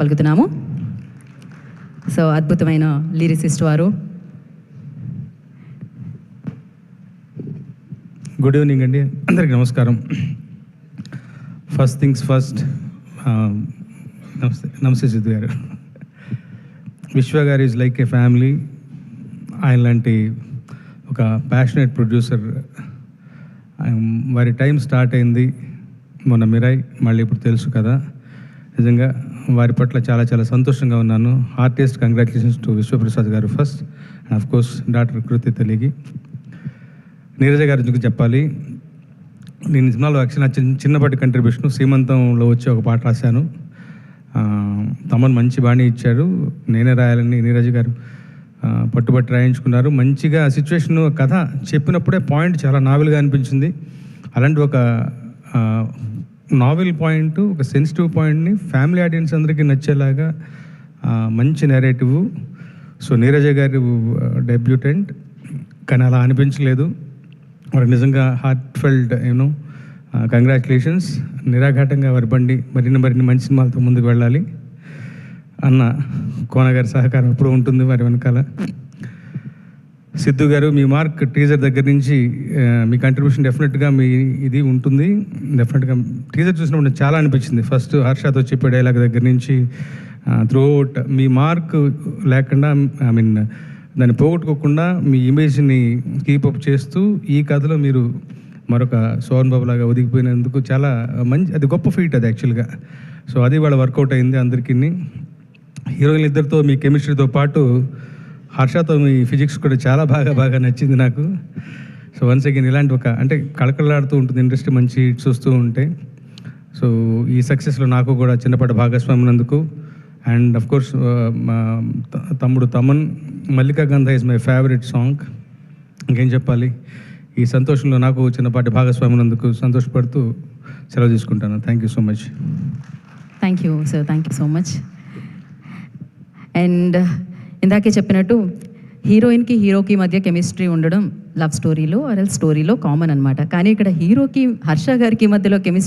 పలుకుతున్నాము. So అద్భుతమైన lyricist వారు. Good evening అండి. అందరికీ నమస్కారం. ఫస్ట్ థింగ్స్ ఫస్ట్ నమస్తే నమస్తే సిద్ధు గారు. విశ్వ గారు ఈజ్ లైక్ ఏ ఫ్యామిలీ ఆయన లాంటి ఒక ప్యాషనేట్ ప్రొడ్యూసర్ um, వారి టైం స్టార్ట్ అయింది మొన్న మిరాయ్ మళ్ళీ ఇప్పుడు తెలుసు కదా. నిజంగా వారి పట్ల చాలా చాలా సంతోషంగా ఉన్నాను. Hardest congratulations to Vishwaprasad garu first and of course doctor Kriti తెలిగి Neeraja గారి గురించి చెప్పాలి? నేను సినిమాలో యాక్చువల్ నా చిన్న చిన్నపాటి కంట్రిబ్యూషన్ సీమంతంలో వచ్చి ఒక పాట రాశాను. తమను తమన్ మంచి బాణి ఇచ్చారు నేనే రాయాలని నీరజ గారు పట్టుబట్టి రాయించుకున్నారు. మంచిగా సిచ్యువేషన్ కథ చెప్పినప్పుడే పాయింట్ చాలా నావెల్గా అనిపించింది. అలాంటి ఒక నావెల్ పాయింట్ ఒక సెన్సిటివ్ పాయింట్ని ఫ్యామిలీ ఆడియన్స్ అందరికీ నచ్చేలాగా మంచి నెరేటివ్ సో నీరజ గారి డెబ్యూటెంట్ కానీ అలా అనిపించలేదు. వారు నిజంగా హార్ట్ ఫెల్డ్ యూనో కంగ్రాచులేషన్స్ నిరాఘాటంగా వారి బండి మరిన్ని మరిన్ని మంచి సినిమాలతో ముందుకు వెళ్ళాలి. అన్న కోనగారి సహకారం ఎప్పుడు ఉంటుంది వారి వెనకాల. సిద్ధు గారు మీ మార్క్ టీజర్ దగ్గర నుంచి మీ కంట్రిబ్యూషన్ డెఫినెట్గా మీ ఇది ఉంటుంది. డెఫినెట్గా టీజర్ చూసినప్పుడు నాకు చాలా అనిపించింది. ఫస్ట్ హర్షతో చెప్పే డైలాగ్ దగ్గర నుంచి త్రూఅవుట్ మీ మార్క్ లేకుండా ఐ మీన్ దాన్ని పోగొట్టుకోకుండా మీ ఇమేజ్ని కీపప్ చేస్తూ ఈ కథలో మీరు మరొక సోహన్ బాబు లాగా ఒదిగిపోయినందుకు చాలా మంచి అది గొప్ప ఫీట్ అది యాక్చువల్గా సో అది వాళ్ళ వర్కౌట్ అయింది అందరికీ హీరోయిన్ ఇద్దరితో మీ కెమిస్ట్రీతో పాటు హర్షతో మీ ఫిజిక్స్ కూడా చాలా బాగా బాగా నచ్చింది నాకు. సో వన్స్ అగైన్ ఇలాంటి ఒక అంటే కళకళలాడుతూ ఉంటుంది ఇండస్ట్రీ మంచి హిట్స్ వస్తూ ఉంటాయి సో ఈ సక్సెస్లో నాకు కూడా చిన్నపాటి భాగస్వామినందుకు అండ్ అఫ్ కోర్స్ మా తమ్ముడు తమన్ మల్లికా గంధ ఇస్ మై ఫేవరెట్ సాంగ్. ఇంకేం చెప్పాలి? ఈ సంతోషంలో నాకు చిన్నపాటి భాగస్వామినందుకు సంతోషపడుతూ సెలవు తీసుకుంటాను. Thank you so much thank you sir thank you so much and ఇందాకే చెప్పినట్టు హీరోయిన్కి హీరోకి మధ్య కెమిస్ట్రీ ఉండడం లవ్ స్టోరీలో అరల్ స్టోరీలో కామన్ అనమాట కానీ ఇక్కడ హీరోకి హర్ష గారికి మధ్యలో కెమిస్ట్రీ